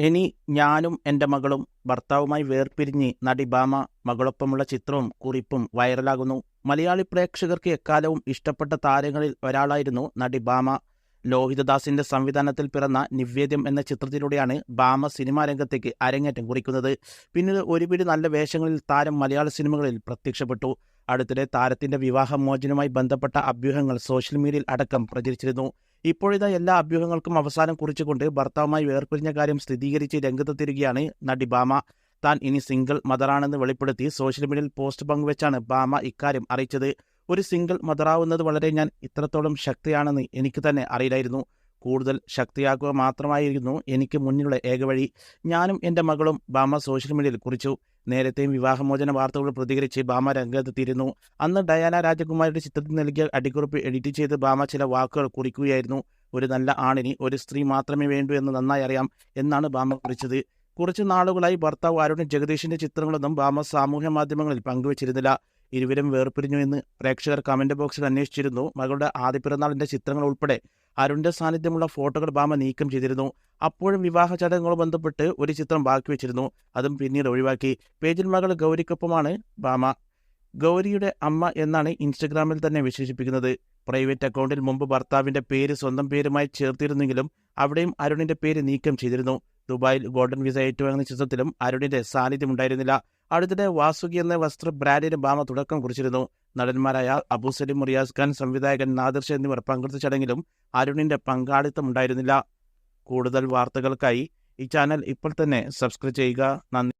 ഇനി ഞാനും എന്റെ മകളും ഭർത്താവുമായി വേർപിരിഞ്ഞ് നടി ഭാമ മകളൊപ്പമുള്ള ചിത്രവും കുറിപ്പും വൈറലാകുന്നു. മലയാളി പ്രേക്ഷകർക്ക് എക്കാലവും ഇഷ്ടപ്പെട്ട താരങ്ങളിൽ ഒരാളായിരുന്നു നടി ഭാമ. ലോഹിതദാസിന്റെ സംവിധാനത്തിൽ പിറന്ന നിവേദ്യം എന്ന ചിത്രത്തിലൂടെയാണ് ഭാമ സിനിമാ രംഗത്തേക്ക് അരങ്ങേറ്റം കുറിക്കുന്നത്. പിന്നീട് ഒരുപിടി നല്ല വേഷങ്ങളിൽ താരം മലയാള സിനിമകളിൽ പ്രത്യക്ഷപ്പെട്ടു. അടുത്തിടെ താരത്തിന്റെ വിവാഹമോചനവുമായി ബന്ധപ്പെട്ട അഭ്യൂഹങ്ങൾ സോഷ്യൽ മീഡിയയിൽ അടക്കം പ്രചരിച്ചിരുന്നു. ഇപ്പോഴിതാ എല്ലാ അഭ്യൂഹങ്ങൾക്കും അവസാനം കുറിച്ചുകൊണ്ട് ഭർത്താവുമായി വേർപിരിഞ്ഞ കാര്യം സ്ഥിരീകരിച്ച് രംഗത്തെത്തിരിക്കുകയാണ് നടി ബാമ. താൻ ഇനി സിംഗിൾ മദറാണെന്ന് വെളിപ്പെടുത്തി സോഷ്യൽ മീഡിയയിൽ പോസ്റ്റ് പങ്കുവെച്ചാണ് ബാമ ഇക്കാര്യം അറിയിച്ചത്. ഒരു സിംഗിൾ മദറാവുന്നത് വളരെ ഞാൻ ഇത്രത്തോളം ശക്തിയാണെന്ന് എനിക്ക് തന്നെ അറിയില്ലായിരുന്നു. കൂടുതൽ ശക്തിയാക്കുക മാത്രമായിരുന്നു എനിക്ക് മുന്നിലുള്ള ഏക വഴി ഞാനും എന്റെ മകളും ബാമ സോഷ്യൽ മീഡിയയിൽ കുറിച്ചു. നേരത്തെയും വിവാഹമോചന വാർത്തകൾ പ്രതികരിച്ച് ബാമ രംഗത്തെത്തിയിരുന്നു. അന്ന് ഡയാന രാജകുമാരിയുടെ ചിത്രത്തിൽ നൽകിയ അടിക്കുറിപ്പ് എഡിറ്റ് ചെയ്ത് ബാമ ചില വാക്കുകൾ കുറിക്കുകയായിരുന്നു. ഒരു നല്ല ആണിന് ഒരു സ്ത്രീ മാത്രമേ വേണ്ടൂ എന്ന് നന്നായി അറിയാം എന്നാണ് ബാമ കുറിച്ചത്. കുറച്ച് നാളുകളായി ഭർത്താവ് അരുൺ ജഗദീഷിന്റെ ചിത്രങ്ങളൊന്നും ബാമ സാമൂഹ്യ മാധ്യമങ്ങളിൽ പങ്കുവച്ചിരുന്നില്ല. ഇരുവരും വേർപിരിഞ്ഞു എന്ന് പ്രേക്ഷകർ കമന്റ് ബോക്സിൽ അന്വേഷിച്ചിരുന്നു. മകളുടെ ആദ്യ പിറന്നാളിന്റെ ചിത്രങ്ങൾ ഉൾപ്പെടെ അരുണിന്റെ സാന്നിധ്യമുള്ള ഫോട്ടോകൾ ഭാമ നീക്കം ചെയ്തിരുന്നു. അപ്പോഴും വിവാഹ ചടങ്ങുകൾ ബന്ധപ്പെട്ട് ഒരു ചിത്രം ബാക്കി വെച്ചിരുന്നു. അതും പിന്നീട് ഒഴിവാക്കി. പേജിൽ മകൾ ഗൗരിക്കൊപ്പമാണ് ഭാമ ഗൗരിയുടെ അമ്മ എന്നാണ് ഇൻസ്റ്റഗ്രാമിൽ തന്നെ വിശേഷിപ്പിക്കുന്നത്. പ്രൈവറ്റ് അക്കൗണ്ടിൽ മുമ്പ് ഭർത്താവിന്റെ പേര് സ്വന്തം പേരുമായി ചേർത്തിരുന്നെങ്കിലും അവിടെയും അരുണിന്റെ പേര് നീക്കം ചെയ്തിരുന്നു. ദുബായിൽ ഗോൾഡൻ വിസ ഏറ്റുവാങ്ങുന്ന ചിത്രത്തിലും അരുണിന്റെ സാന്നിധ്യം ഉണ്ടായിരുന്നില്ല. അടുത്തിടെ വാസുകി എന്ന വസ്ത്ര ബ്രാൻഡിന് ബാമ തുടക്കം കുറിച്ചിരുന്നു. നടന്മാരായ അബു സലിം റിയാസ് ഖാൻ സംവിധായകൻ നാദിർഷ എന്നിവർ പങ്കെടുത്ത ചടങ്ങിലും അരുണിന്റെ പങ്കാളിത്തം ഉണ്ടായിരുന്നില്ല. കൂടുതൽ വാർത്തകൾക്കായി ഈ ചാനൽ ഇപ്പോൾ തന്നെ സബ്സ്ക്രൈബ് ചെയ്യുക. നന്ദി.